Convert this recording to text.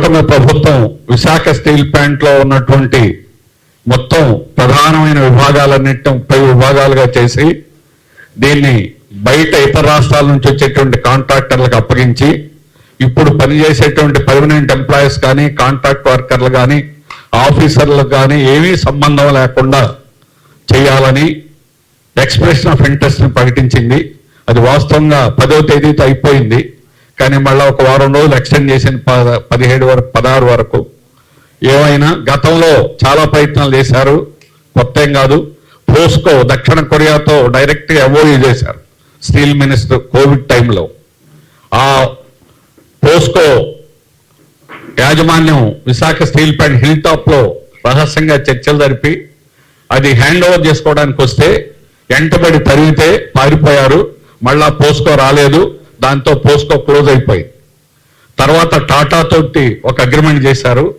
కూటమి ప్రభుత్వం విశాఖ స్టీల్ ప్లాంట్లో ఉన్నటువంటి మొత్తం ప్రధానమైన విభాగాలన్నింటినీ ముప్పై విభాగాలుగా చేసి దీన్ని బయట ఇతర రాష్ట్రాల నుంచి వచ్చేటువంటి కాంట్రాక్టర్లకు అప్పగించి ఇప్పుడు పనిచేసేటువంటి పర్మనెంట్ ఎంప్లాయీస్ కానీ కాంట్రాక్ట్ వర్కర్లు కానీ ఆఫీసర్లకు కానీ ఏమీ సంబంధం లేకుండా చేయాలని ఎక్స్ప్రెషన్ ఆఫ్ ఇంట్రెస్ట్ని ప్రకటించింది. అది వాస్తవంగా పదో తేదీతో అయిపోయింది. కానీ మళ్ళీ ఒక వారం రోజులు ఎక్స్టెండ్ చేసిన పదిహేడు వరకు పదహారు వరకు. ఏమైనా గతంలో చాలా ప్రయత్నాలు చేశారు? కొత్త ఏం కాదు. పోస్కో దక్షిణ కొరియాతో డైరెక్ట్గా ఎంఓయూ చేశారు. స్టీల్ మినిస్టర్ కోవిడ్ టైంలో. ఆ పోస్కో యాజమాన్యం విశాఖ స్టీల్ ప్లాంట్ హిల్ టాప్లో రహస్యంగా చర్చలు జరిపి అది హ్యాండ్ ఓవర్ చేసుకోవడానికి వస్తే వెంటబడి తరిగితే పారిపోయారు. మళ్ళా పోస్కో రాలేదు. దాంతో పోస్కో క్లోజ్ అయిపోయింది తర్వాత టాటా తోటి ఒక అగ్రిమెంట్ చేశారు.